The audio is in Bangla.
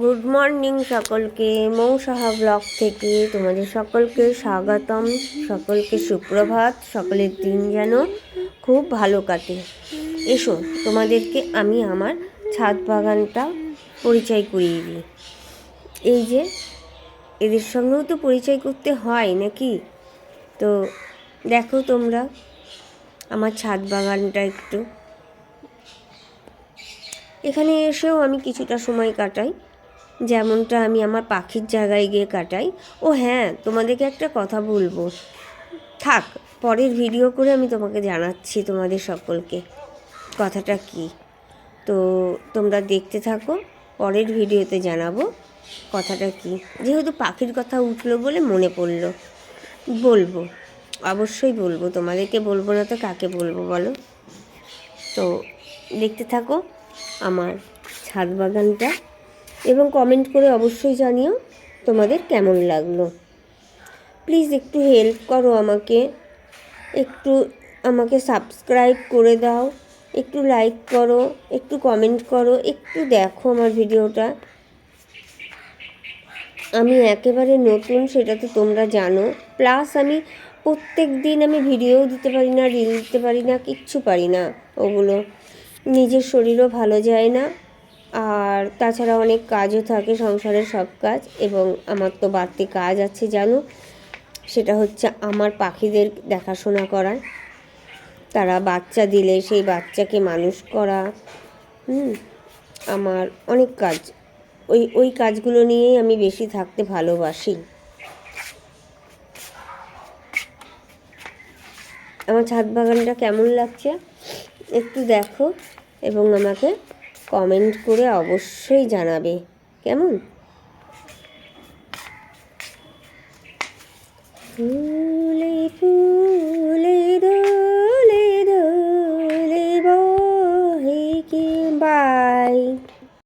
গুড মর্নিং সকলকে মৌ সাহা ব্লগ থেকে তোমাদের সকলকে স্বাগতম, সকলকে সুপ্রভাত, সকলের দিন যেন খুব ভালো কাটে। এসো, তোমাদেরকে আমি আমার ছাদ বাগানটা পরিচয় করিয়ে দিই। এই যে, এদের সঙ্গেও তো পরিচয় করতে হয় নাকি? তো দেখো তোমরা, আমার ছাদ বাগানটা একটু। এখানে এসেও আমি কিছুটা সময় কাটাই। যেমনটা আমি আমার পাখির জায়গায় গিয়ে কাটাই। ও হ্যাঁ তোমাদেরকে একটা কথা বলব। থাক, পরের ভিডিও করে আমি তোমাকে জানাচ্ছি তোমাদের সকলকে। কথাটা কি? তো তোমরা দেখতে থাকো, পরের ভিডিওতে জানাব কথাটা কি। যেহেতু পাখির কথা উঠল বলে মনে পড়ল। বলব, অবশ্যই বলব। তোমাদেরকে বলব না তো কাকে বলব বলো? তো দেখতে থাকো আমার ছাদ বাগানটা। এবং কমেন্ট করে অবশ্যই জানিও তোমাদের কেমন লাগল। প্লিজ একটু হেল্প করো আমাকে। একটু আমাকে সাবস্ক্রাইব করে দাও। একটু লাইক করো, একটু কমেন্ট করো, একটু দেখো আমার ভিডিওটা। আমি একেবারে নতুন, সেটা তো তোমরা জানো। প্লাস আমি প্রত্যেক দিন আমি ভিডিও দিতে পারি না রিল দিতে পারি না, কিচ্ছু পারি না ওগুলো। নিজের শরীরও ভালো যায় না। আর তাছাড়া অনেক কাজও থাকে, সংসারের সব কাজ এবং আমার তো বাড়তি কাজ আছে, জানো? সেটা হচ্ছে আমার পাখিদের দেখাশোনা করা। তারা বাচ্চা দিলে সেই বাচ্চাকে মানুষ করা, হুম? আমার অনেক কাজ। ওই ওই কাজগুলো নিয়েই আমি বেশি থাকতে ভালোবাসি। আমার ছাদ বাগানটা কেমন লাগছে? একটু দেখো এবং আমাকে কমেন্ট করে অবশ্যই জানাবে। কেমন? বাই?